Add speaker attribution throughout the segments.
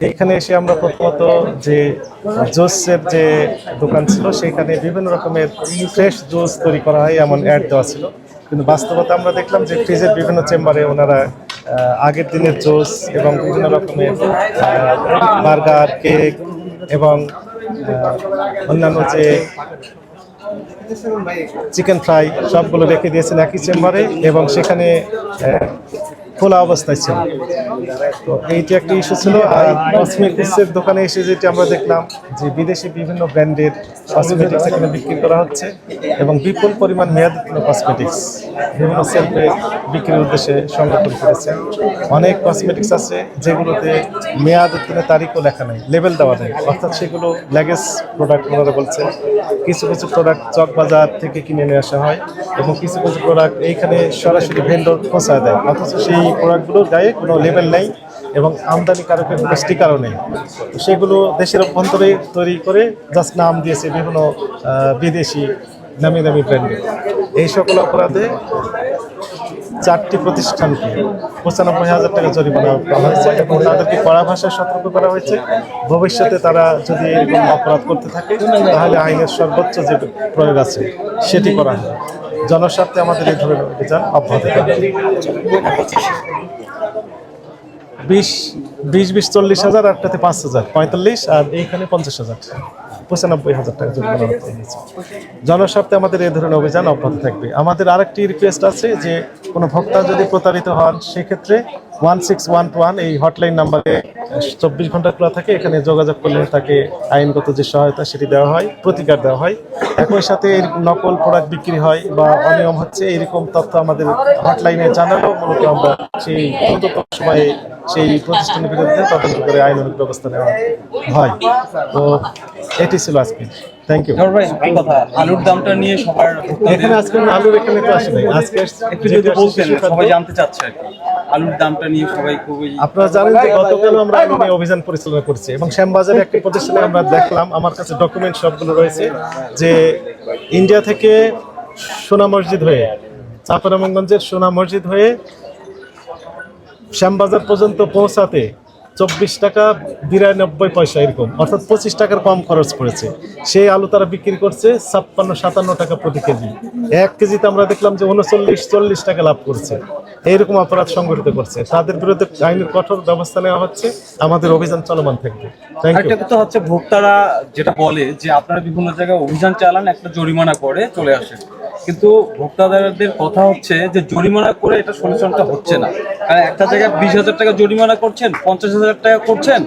Speaker 1: এখানে এসে আমরা প্রথমত যে জুসের যে দোকান ছিল, সেখানে বিভিন্ন রকমের ফ্রেশ জুস তৈরি করা হয়, এমন অ্যাড দেওয়া ছিল। কিন্তু বাস্তবতা আমরা দেখলাম যে ফ্রিজের বিভিন্ন চেম্বারে ওনারা আগের দিনের জুস এবং বিভিন্ন রকমের বার্গার, কেক এবং অন্যান্য যে চিকেন ফ্রাই সবগুলো রেখে দিয়েছেন একই চেম্বারে এবং সেখানে খোলা অবস্থায় ছিল। তো এইটি একটা ইস্যু ছিল। আর কসমেটিক্সের দোকানে এসে যেটি আমরা দেখলাম যে বিদেশি বিভিন্ন ব্র্যান্ডের কসমেটিক্স এখানে বিক্রি করা হচ্ছে এবং বিপুল পরিমাণ মেয়াদোত্তীর্ণ কসমেটিক্স বিভিন্ন সেলফে বিক্রির উদ্দেশ্যে সংরক্ষণ করেছে। অনেক কসমেটিক্স আছে যেগুলোতে মেয়াদ উত্তীর্ণের তারিখও লেখা নেই লেভেল দেওয়া নেই। অর্থাৎ সেগুলো ল্যাগেজ প্রোডাক্ট ওনারা বলছে। কিছু কিছু প্রোডাক্ট চক বাজার থেকে কিনে নিয়ে আসা হয় এবং কিছু কিছু প্রোডাক্ট এইখানে সরাসরি ভেন্ডর পৌঁছায় দেয়। অথচ সেই প্রোডাক্টগুলোর গায়ে কোনো লেবেল নেই এবং আমদানিকারকের কোনো স্টিকারও নেই। সেগুলো দেশের অভ্যন্তরে তৈরি করে জাস্ট নাম দিয়েছে বিভিন্ন বিদেশি নামি দামি ব্র্যান্ডে এই সকল অপরাধে চারটি প্রতিষ্ঠানকে পঁচানব্বই হাজার টাকা জরিমানা করা হয়েছে এবং তাদেরকে কড়া ভাষায় সতর্ক করা হয়েছে। ভবিষ্যতে তারা যদি এরকম অপরাধ করতে থাকে, তাহলে আইনের সর্বোচ্চ যে প্রয়োগ আছে, সেটি করা হয় জনস্বার্থে আমাদের এই ধরনের অভিযান অব্যাহত বিশ বিশ বিশ, চল্লিশ হাজার একটাতে পাঁচ হাজার, পঁয়তাল্লিশ, আর এইখানে পঞ্চাশ হাজার। পঁচানব্বই হাজার টাকা জরিমানা জনস্বার্থে আমাদের এই ধরনের অভিযান অব্যাহত থাকবে। আমাদের আরেকটি রিকোয়েস্ট আছে যে কোনো ভোক্তা যদি প্রতারিত হন, সেক্ষেত্রে ওয়ান সিক্স ওয়ান ওয়ান এই হটলাইন নাম্বারে চব্বিশ ঘণ্টা খোলা থাকে। এখানে যোগাযোগ করলে তাকে আইনগত যে সহায়তা সেটি দেওয়া হয়, প্রতিকার দেওয়া হয়। একই সাথে নকল প্রোডাক্ট বিক্রি হয় বা অনিয়ম হচ্ছে, এরকম তথ্য আমাদের হটলাইনে জানালেও মূলত আমরা সেই দ্রুততম সময়ে সেই প্রতিষ্ঠানের বিরুদ্ধে তদন্ত করে আইনানুগ ব্যবস্থা নেওয়া হয়। তো এটি ছিল আজকে থ্যাংক ইউ
Speaker 2: ধর ভাই কথা? আলুর দামটা নিয়ে সবার
Speaker 1: এখানে আজকে আলুর এখানে তো আসে নাই আজকে
Speaker 2: একটু যদি বলতেন সবাই জানতে চাচ্ছে আর কি। আলুর দামটা নিয়ে সবাই খুবই
Speaker 1: আপনারা জানেন যে গতকাল আমরা আলু নিয়ে অভিযান পরিচালনা করছি এবং শ্যামবাজারে একটি প্রতিষ্ঠানে আমরা দেখলাম আমার কাছে ডকুমেন্ট সবগুলো রয়েছে যে ইন্ডিয়া থেকে সোনা মসজিদ হয়ে চাপারামগঞ্জের সোনা মসজিদ হয়ে শ্যামবাজার পর্যন্ত পৌঁছাতে চব্বিশ টাকা, বিরানব্বই পয়সা এরকম। অর্থাৎ পঁচিশ টাকার কম খরচ পড়েছে। সেই আলু তারা বিক্রি করছে ছাপ্পান্ন, সাতান্ন টাকা প্রতি কেজি। এক কেজিতে আমরা দেখলাম যে উনচল্লিশ, চল্লিশ টাকা লাভ করছে। এইরকম অপরাধ সংগঠিত করছে। তাদের বিরুদ্ধে আইনের কঠোর ব্যবস্থা নেওয়া হচ্ছে। আমাদের অভিযান চলমান থাকবে।
Speaker 2: হচ্ছে, ভোক্তারা যেটা বলে যে আপনারা বিভিন্ন জায়গায় অভিযান চালান, একটা জরিমানা করে চলে আসেন। কিন্তু ভোক্তাদারদের কথা হচ্ছে যে জরিমানা করে এটা সলিউশনটা হচ্ছে না। কারণ একটা জায়গায় বিশ হাজার টাকা জরিমানা করছেন পঞ্চাশ হাজার টাকা করছেন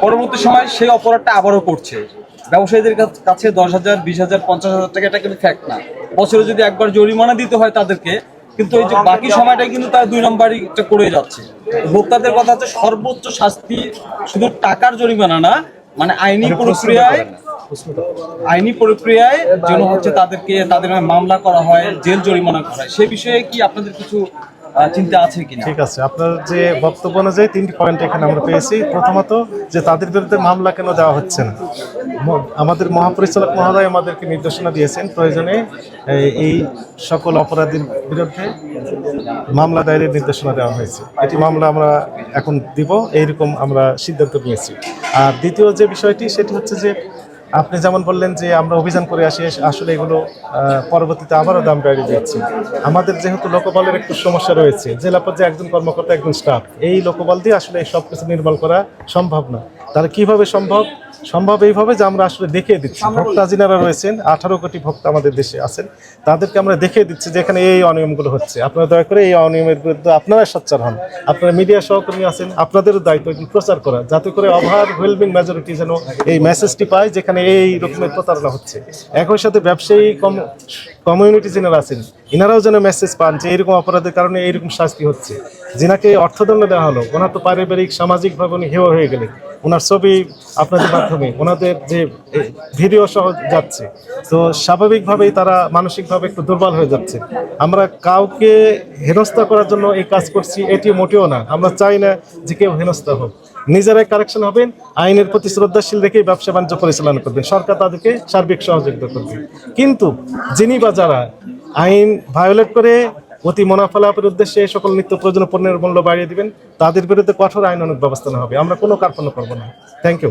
Speaker 2: পরবর্তী সময় সেই অপরাধটা আবারও করছে। ব্যবসায়ীদের কাছ- দশ হাজার বিশ হাজার পঞ্চাশ হাজার টাকা এটা কিন্তু ফ্যাক্ট না। বছরে যদি একবার জরিমানা দিতে হয় তাদেরকে কিন্তু এই যে বাকি সময়টা কিন্তু তারা দুই নম্বরই এটা করে যাচ্ছে। ভোক্তাদের কথা হচ্ছে সর্বোচ্চ শাস্তি শুধু টাকার জরিমানা না মানে আইনি প্রক্রিয়ায় আইনি প্রক্রিয়ায় যেন হচ্ছে তাদেরকে, তাদের মামলা করা হয়, জেল জরিমানা করা হয়, সে বিষয়ে কি আপনাদের কিছু চিন্তা আছে
Speaker 1: ঠিক আছে, আপনার যে বক্তব্য অনুযায়ী তিনটি পয়েন্ট এখানে আমরা পেয়েছি। প্রথমত, যে তাদের বিরুদ্ধে মামলা কেন দেওয়া হচ্ছে না? আমাদের মহাপরিচালক মহোদয় আমাদেরকে নির্দেশনা দিয়েছেন প্রয়োজনে এই- সকল অপরাধীর বিরুদ্ধে মামলা দায়েরের নির্দেশনা দেওয়া হয়েছে। এটি মামলা আমরা এখন দিব, এইরকম আমরা সিদ্ধান্ত নিয়েছি। আর দ্বিতীয় যে বিষয়টি, সেটি হচ্ছে যে আপনি যেমন বললেন যে আমরা অভিযান করে আসি, আসলে এগুলো পরবর্তীতে আবারও দাম বেড়ে যাচ্ছে আমাদের যেহেতু লোকবলের একটু সমস্যা রয়েছে, জেলা পর্যায়ে একজন কর্মকর্তা, একজন স্টাফ এই লোকবল দিয়ে আসলে সব কিছু নির্মাণ করা সম্ভব না। তাহলে কীভাবে সম্ভব? সম্ভব এইভাবে যে আমরা আসলে দেখিয়ে দিচ্ছি। ভোক্তা যিনারা রয়েছেন আঠারো কোটি ভোক্তা আমাদের দেশে আছেন তাদেরকে আমরা দেখিয়ে দিচ্ছি যে এখানে এই অনিয়মগুলো হচ্ছে। আপনারা দয়া করে এই অনিয়মের বিরুদ্ধে আপনারা সোচ্চার হন। আপনারা মিডিয়া সহকর্মী আছেন আপনাদেরও দায়িত্ব প্রচার করা যাতে করে ওভার ওয়েলমিং মেজরিটি যেন এই মেসেজটি পায় যেখানে এই রকমের প্রতারণা হচ্ছে। একই সাথে ব্যবসায়ী কম কমিউনিটি যিনারা আছেন ইনারাও যেন মেসেজ পান যে এরকম অপরাধের কারণে এইরকম শাস্তি হচ্ছে। যিনাকে অর্থদণ্ড দেওয়া হলো ওনার তো পারিবারিক সামাজিকভাবে উনি হেয় হয়ে গেলেন। ওনার ছবি আপনাদের মাধ্যমে ওনাদের যে ভিডিও সহ যাচ্ছে। তো স্বাভাবিকভাবেই তারা মানসিকভাবে একটু দুর্বল হয়ে যাচ্ছে। আমরা কাউকে হেনস্থা করার জন্য এই কাজ করছি এটি মোটেও না। আমরা চাই না যে কেউ হেনস্থা হোক। নিজেরাই কারেকশন হবেন আইনের প্রতি শ্রদ্ধাশীল রেখেই ব্যবসা বাণিজ্য পরিচালনা করবেন। সরকার তাদেরকে সার্বিক সহযোগিতা করবে। কিন্তু যিনি বা যারা আইন ভায়োলেট করে অতি মুনাফা লাভের উদ্দেশ্যে এই সকল নিত্য প্রয়োজনীয় পণ্যের মূল্য বাড়িয়ে দিবেন, তাদের বিরুদ্ধে কঠোর আইন অনেক ব্যবস্থা নেওয়া হবে। আমরা কোনো কার্পণ্য করব না। Thank you